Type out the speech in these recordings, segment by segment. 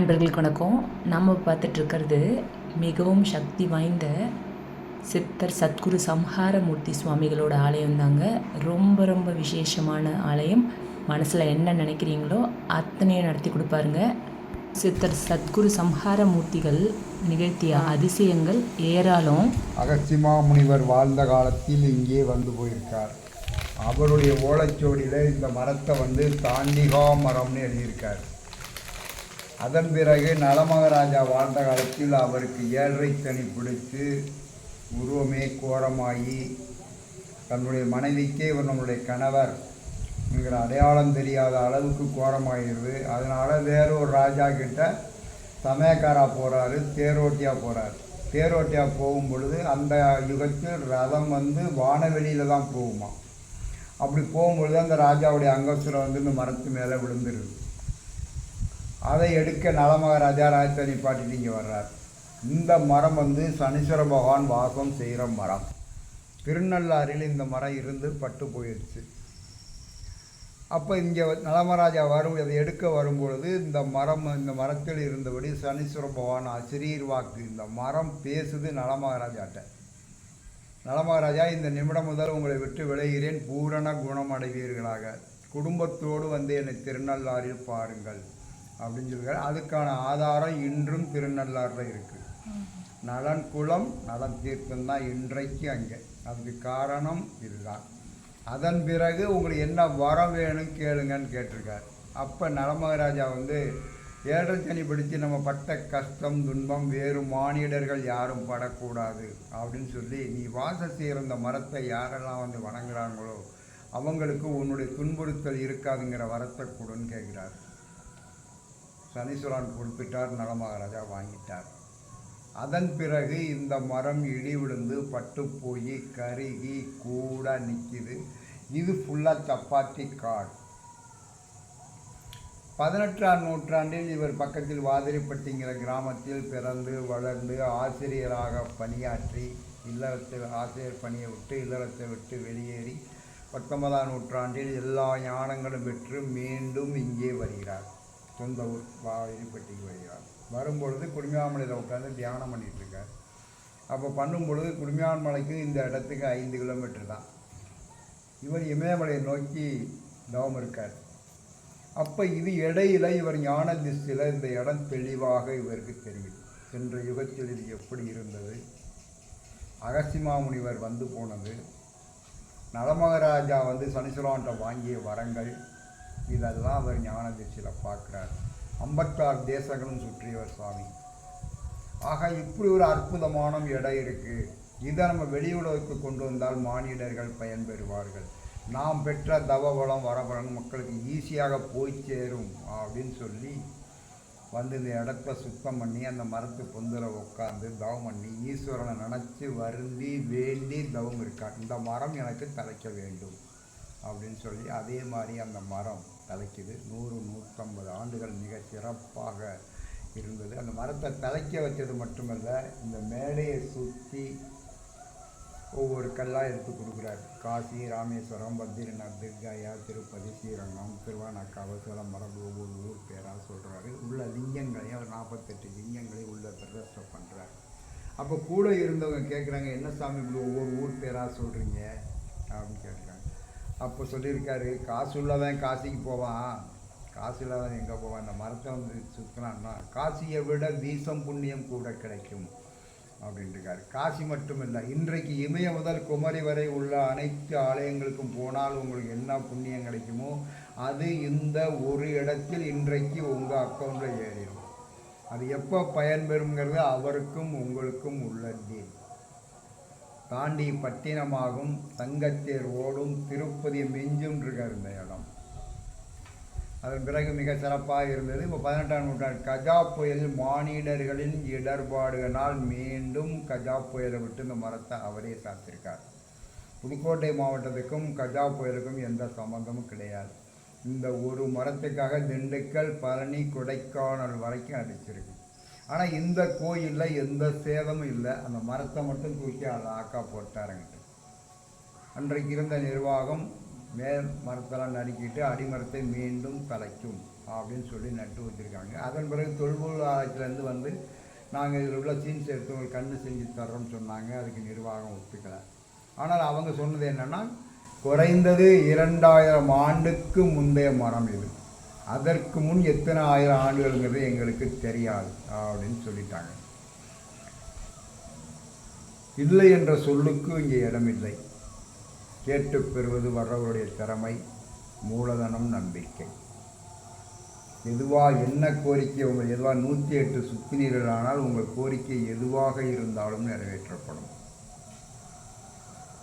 அன்பர்களுக்கு வணக்கம். நம்ம பார்த்துட்ருக்கிறது மிகவும் சக்தி வாய்ந்த சித்தர் சத்குரு சம்ஹாரமூர்த்தி சுவாமிகளோட ஆலயம் தாங்க. ரொம்ப ரொம்ப விசேஷமான ஆலயம். மனசில் என்ன நினைக்கிறீங்களோ அத்தனையும் நடத்தி கொடுப்பாருங்க. சித்தர் சத்குரு சம்ஹாரமூர்த்திகள் நிகழ்த்திய அதிசயங்கள் ஏராளம். அகசிமா முனிவர் வாழ்ந்த காலத்தில் இங்கே வந்து போயிருக்கார். அவருடைய ஓலைச்சுவடியில் இந்த மரத்தை வந்து தாண்டிகா மரம்னு எழுதியிருக்கார். அதன் பிறகு நலமகராஜா வாழ்ந்த காலத்தில் அவருக்கு ஏழரை தனி பிடித்து உருவமே கோரமாகி தன்னுடைய மனைவிக்கே இவர் நம்முடைய கணவர் என்கிற அடையாளம் தெரியாத அளவுக்கு கோரமாகிடுது அதனால் வேற ஒரு ராஜா கிட்ட சமயக்காரா போகிறாரு தேரோட்டியாக போகிறார் தேரோட்டியாக போகும் பொழுது அந்த யுகத்தில் ரதம் வந்து வானவெளியில் தான் போகுமா அப்படி போகும்பொழுது அந்த ராஜாவுடைய அங்கசுரம் வந்து இந்த மரத்து மேலே விழுந்துருது. அதை எடுக்க நலமகாராஜா ராஜத்தை நிப்பாட்டிட்டு இங்கே வர்றார். இந்த மரம் வந்து சனீஸ்வர பகவான் வாசம் செய்கிற மரம். திருநள்ளாறில் இந்த மரம் இருந்து பட்டு போயிடுச்சு. அப்போ இங்கே நலமராஜா வரும் அதை எடுக்க வரும்பொழுது இந்த மரம் இந்த மரத்தில் இருந்தபடி சனீஸ்வர பகவான் ஆசிரியர் வாக்கு இந்த மரம் பேசுது நலமகாராஜாட்ட. நலமகாராஜா இந்த நிமிடம் முதல் உங்களை விட்டு விளைகிறேன் பூரண குணம் அடைவீர்களாக. குடும்பத்தோடு வந்து என்னை திருநள்ளாறில் பாருங்கள். அப்படின்னு சொல்லியிருக்காரு. அதுக்கான ஆதாரம் இன்றும் திருநள்ளாறில் இருக்குது நலன் குலம் நலன் தீர்க்கம் தான் இன்றைக்கு அங்கே. அதுக்கு காரணம் இதுதான். அதன் பிறகு உங்களுக்கு என்ன வரம் வேணும் கேளுங்கன்னு கேட்டிருக்கார். அப்போ நலமகராஜா வந்து ஏழரை சனி பிடிச்சு நம்ம பட்ட கஷ்டம் துன்பம் வேறு மானிடர்கள் யாரும் படக்கூடாது அப்படின்னு சொல்லி நீ வாசம் செய்கிற மரத்தை யாரெல்லாம் வந்து வணங்குறாங்களோ அவங்களுக்கு உன்னுடைய துன்புறுத்தல் இருக்காதுங்கிற வரத்தை கொடுன்னு கேட்குறாரு. சனீஸ்வரன் குறிப்பிட்டார் நலமகாராஜா வாங்கிட்டார். அதன் பிறகு இந்த மரம் இடி விழுந்து பட்டு போய் கருகி கூட நிற்கிது இது ஃபுல்லாக சப்பாத்தி காடு பதினெட்டாம் நூற்றாண்டில் இவர் பக்கத்தில் வாதிரிப்பட்டிங்கிற கிராமத்தில் பிறந்து வளர்ந்து ஆசிரியராக பணியாற்றி இல்லறத்தை ஆசிரியர் பணியை விட்டு இல்லறத்தை விட்டு வெளியேறி பத்தொன்பதாம் நூற்றாண்டில் எல்லா ஞானங்களும் பெற்று மீண்டும் இங்கே வருகிறார். சொந்த ஊர் வாதிரிப்பட்டிக்கு வருகிறார் வரும்பொழுது குடுமியாமலையில் உட்காந்து தியானம் பண்ணிகிட்ருக்கார் அப்போ பண்ணும்பொழுது குடுமியான் மலைக்கு இந்த இடத்துக்கு ஐந்து கிலோமீட்டர் தான். இவர் இமயமலையை நோக்கி தவம் இருக்கார். அப்போ இது இடையில இவர் ஞான திசையில் இந்த இடம் தெளிவாக இவருக்கு தெரியும். சென்ற யுகத்தில் இது எப்படி இருந்தது? அகசிமா முனிவர் வந்து போனது. நலமகராஜா வந்து சனீஸ்வரன்ட்ட வாங்கிய வரங்கள். இதெல்லாம் அவர் ஞான திசையில் பார்க்குறார். ஐம்பத்தாறு தேசங்களும் சுற்றியவர் சுவாமி ஆக இப்படி ஒரு அற்புதமான இடம் இருக்குது இதை நம்ம வெளி கொண்டு வந்தால் மானிடர்கள் பயன்பெறுவார்கள் நாம் பெற்ற தவ வளம் வரபலன் மக்களுக்கு ஈஸியாக போய் சேரும் அப்படின்னு சொல்லி வந்து இந்த இடத்த சுத்தம் பண்ணி அந்த மரத்து பொந்தில் உட்காந்து தவம் பண்ணி ஈஸ்வரனை நினச்சி வருந்தி வேண்டி தவம் இருக்கார் இந்த மரம் எனக்கு தலைக்க வேண்டும். அப்படின்னு சொல்லி அதே மாதிரி அந்த மரம் தலைக்குது. நூறு நூற்றம்பது ஆண்டுகள் மிக சிறப்பாக இருந்தது. அந்த மரத்தை தலைக்க வச்சது மட்டுமல்ல இந்த மேடையை சுற்றி ஒவ்வொரு கல்லாக எடுத்து கொடுக்குறாரு. காசி ராமேஸ்வரம் பத்ரிநாத் துர்காயா திருப்பதி ஸ்ரீரங்கம் திருவானக்காவசரம் மரபு ஒவ்வொரு ஊர் பேராக சொல்கிறாரு உள்ள லிங்கங்களையும் அவர் நாற்பத்தெட்டு லிங்கங்களையும் உள்ள பிரதர்ஷனம் பண்ணுறாரு அப்போ கூட இருந்தவங்க கேட்குறாங்க என்ன சாமி இப்படி ஒவ்வொரு ஊர் பேராக சொல்கிறீங்க அப்படின்னு கேட்குறாங்க அப்போ சொல்லியிருக்காரு காசு உள்ளவன் காசிக்கு போவான். காசு இல்லாதவன் எங்கே போவான்? இந்த மரத்தை வந்து சுற்றினான்னா காசியை விட வீசம் புண்ணியம் கூட கிடைக்கும் அப்படின்ட்டுருக்காரு காசி மட்டும் இல்லை இன்றைக்கு இமய முதல் குமரி வரை உள்ள அனைத்து ஆலயங்களுக்கும் போனால் உங்களுக்கு என்ன புண்ணியம் கிடைக்குமோ அது இந்த ஒரு இடத்தில் இன்றைக்கு உங்கள் அக்கௌண்ட்டில் ஏறிடும். அது எப்போ பயன்பெறுங்கிறது அவருக்கும் உங்களுக்கும் உள்ளது. தாண்டி பட்டினமாகும் தங்கத்தேர் ஓடும் திருப்பதி மிஞ்சும் இருக்கார் இந்த இடம். அதன் பிறகு மிக சிறப்பாக இருந்தது. இப்போ பதினெட்டாம் நூற்றாண்டு கஜா புயல் மானிடர்களின் இடர்பாடுகளால் மீண்டும் கஜா புயலை விட்டு இந்த மரத்தை அவரே சாத்திருக்கார். புதுக்கோட்டை மாவட்டத்துக்கும் கஜா புயலுக்கும் எந்த சம்பந்தமும் கிடையாது. இந்த ஒரு மரத்துக்காக திண்டுக்கல் பழனி கொடைக்கானல் வரைக்கும் அடிச்சிருக்கு. ஆனால் இந்த கோயிலில் எந்த சேதமும் இல்லை. அந்த மரத்தை மட்டும் தூக்கி அழாக்கா போட்டாருங்கிட்டு. அன்றைக்கு இருந்த நிர்வாகம் மேல் மரத்தெல்லாம் நறுக்கிட்டு அடிமரத்தை மீண்டும் தலைக்கும் அப்படின்னு சொல்லி நட்டு வச்சுருக்காங்க. அதன் பிறகு தொல்பொருள் ஆராய்ச்சியிலேருந்து வந்து நாங்கள் இதில் உள்ள சீன்ஸ் எடுத்து உங்களுக்கு கண்ணு செஞ்சு தர்றோம்னு சொன்னாங்க. அதுக்கு நிர்வாகம் ஒத்துக்கலை. ஆனால் அவங்க சொன்னது என்னென்னா குறைந்தது இரண்டாயிரம் ஆண்டுக்கு முந்தைய மரம் இது. அதற்கு முன் எத்தனை ஆயிரம் ஆண்டுகள்ங்கிறது எங்களுக்கு தெரியாது அப்படின்னு சொல்லிட்டாங்க. இல்லை என்ற சொல்லுக்கு இங்கே இடமில்லை. கேட்டு பெறுவது வர்றவருடைய திறமை மூலதனம் நம்பிக்கை. எதுவாக என்ன கோரிக்கை உங்கள் எதுவாக நூற்றி எட்டு சுத்தினீர்கள் ஆனால் உங்கள் கோரிக்கை எதுவாக இருந்தாலும் நிறைவேற்றப்படும்.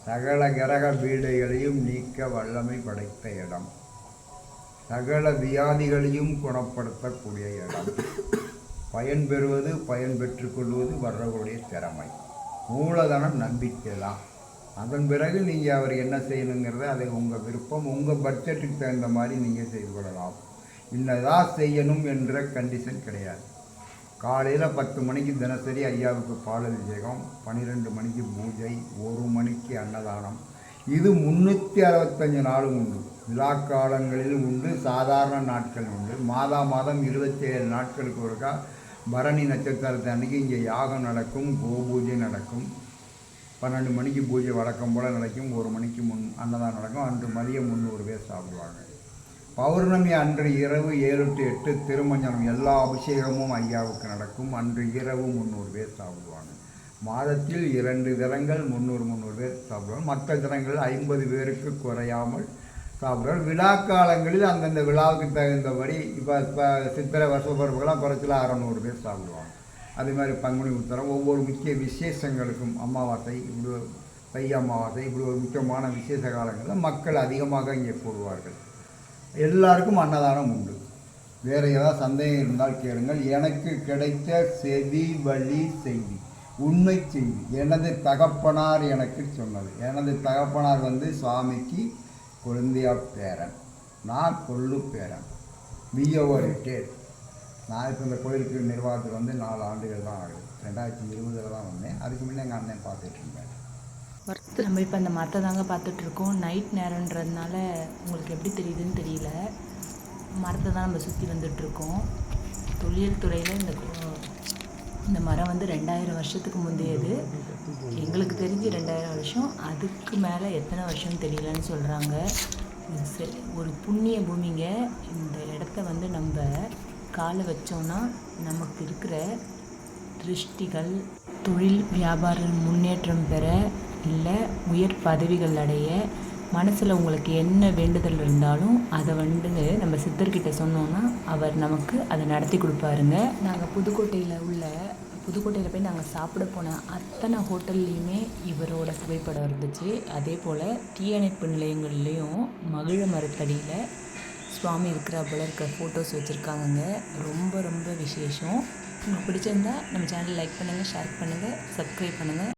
சகல கிரக பீடைகளையும் நீக்க வல்லமை படைத்த இடம். சகல வியாதிகளையும் குணப்படுத்தக்கூடிய இடம். பயன் பெறுவது பயன் பெற்றுக்கொள்வது வர்றவருடைய திறமை. மூலதனம் நம்பிக்கை தான் அதன் பிறகு நீங்கள் அவர் என்ன செய்யணுங்கிறத அதை உங்கள் விருப்பம் உங்கள் பட்ஜெட்டுக்கு தகுந்த மாதிரி நீங்கள் செய்து கொள்ளலாம். இன்னதான் செய்யணும் என்ற கண்டிஷன் கிடையாது. காலையில் பத்து மணிக்கு தினசரி ஐயாவுக்கு பால் அபிஷேகம் பன்னிரெண்டு மணிக்கு பூஜை ஒரு மணிக்கு அன்னதானம். இது முந்நூற்றி அறுபத்தஞ்சு நாளும் உண்டு. விழாக்காலங்களில் உண்டு சாதாரண நாட்கள் உண்டு. மாதா மாதம் இருபத்தேழு நாட்களுக்கு ஒருக்கா பரணி நட்சத்திரத்தை அன்னைக்கு இங்கே யாகம் நடக்கும் கோபூஜை நடக்கும். பன்னெண்டு மணிக்கு பூஜை வழக்கம் போல் நடக்கும் ஒரு மணிக்கு முன் அன்னதானம் நடக்கும். அன்று மதியம் முந்நூறு பேர் சாப்பிடுவாங்க. பௌர்ணமி அன்று இரவு ஏழு டு எட்டு திருமஞ்சனம் எல்லா அபிஷேகமும் ஐயாவுக்கு நடக்கும். அன்று இரவு முந்நூறு பேர் சாப்பிடுவாங்க. மாதத்தில் இரண்டு தினங்கள் முந்நூறு முந்நூறு பேர் சாப்பிடுவாங்க. மற்ற தினங்கள் ஐம்பது பேருக்கு குறையாமல் சாப்பிடுவாங்க விழா காலங்களில் அந்தந்த விழாவுக்கு தகுந்தபடி இப்போ இப்போ சித்திரை வருஷ பிறப்புகளாம் குறைச்சல அறநூறு பேர் சாப்பிடுவாங்க. அதே மாதிரி பங்குனி உத்தரம் ஒவ்வொரு முக்கிய விசேஷங்களுக்கும் அமாவாசை இப்படி ஒரு தை அமாவாசை இப்படி ஒரு முக்கியமான விசேஷ காலங்களில் மக்கள் அதிகமாக இங்கே கூடுவார்கள் எல்லாருக்கும் அன்னதானம் உண்டு. வேறு ஏதாவது சந்தேகம் இருந்தால் கேளுங்கள். எனக்கு கிடைத்த செவி வழி செய்தி உண்மை செய்தி. எனது தகப்பனார் எனக்கு சொன்னது. எனது தகப்பனார் வந்து சுவாமிக்கு குழந்தையா பேரன். நான் கொள்ளு பேரன். பிஓஓ ரிட்டையர்ட் நான் இப்போ இந்த கோயிலுக்கு நிர்வாகத்துக்கு வந்து நாலு ஆண்டுகள் தான் ஆகுது. ரெண்டாயிரத்தி இருபதில் தான் வந்தேன். அதுக்கு முன்னே எங்கள் அண்ணன் பார்த்துட்டு இருந்தேன் நம்ம இப்போ அந்த மரத்தை தாங்க பார்த்துட்ருக்கோம் நைட் நேரன்றதுனால உங்களுக்கு எப்படி தெரியுதுன்னு தெரியல. மரத்தை தான் நம்ம சுற்றி வந்துட்ருக்கோம் தொழில் துறையில் இந்த இந்த மரம் வந்து ரெண்டாயிரம் வருஷத்துக்கு முந்தையது. எங்களுக்கு தெரிஞ்சு ரெண்டாயிரம் வருஷம். அதுக்கு மேலே எத்தனை வருஷம் தெரியலன்னு சொல்கிறாங்க ஒரு புண்ணிய பூமிங்க. இந்த இடத்த வந்து நம்ம காலை வச்சோம்னா நமக்கு இருக்கிற திருஷ்டிகள் தொழில் வியாபாரம் முன்னேற்றம் பெற இல்லை உயர் பதவிகள் அடைய மனசில் உங்களுக்கு என்ன வேண்டுதல் இருந்தாலும் அதை வந்து நம்ம சித்தர்கிட்ட சொன்னோன்னா அவர் நமக்கு அதை நடத்தி கொடுப்பாருங்க. நாங்கள் புதுக்கோட்டையில் உள்ள புதுக்கோட்டையில் போய் நாங்கள் சாப்பிட போன அத்தனை ஹோட்டல்லையுமே இவரோட புகைப்படம் இருந்துச்சு. அதே போல் தீயணைப்பு நிலையங்கள்லேயும் மகிழ மரத்தடியில் சுவாமி இருக்கிற போல இருக்க ஃபோட்டோஸ் வச்சுருக்காங்கங்க. ரொம்ப ரொம்ப விசேஷம். உங்களுக்கு பிடிச்சிருந்தா நம்ம சேனல் லைக் பண்ணுங்கள் ஷேர் பண்ணுங்கள் சப்ஸ்கிரைப் பண்ணுங்கள்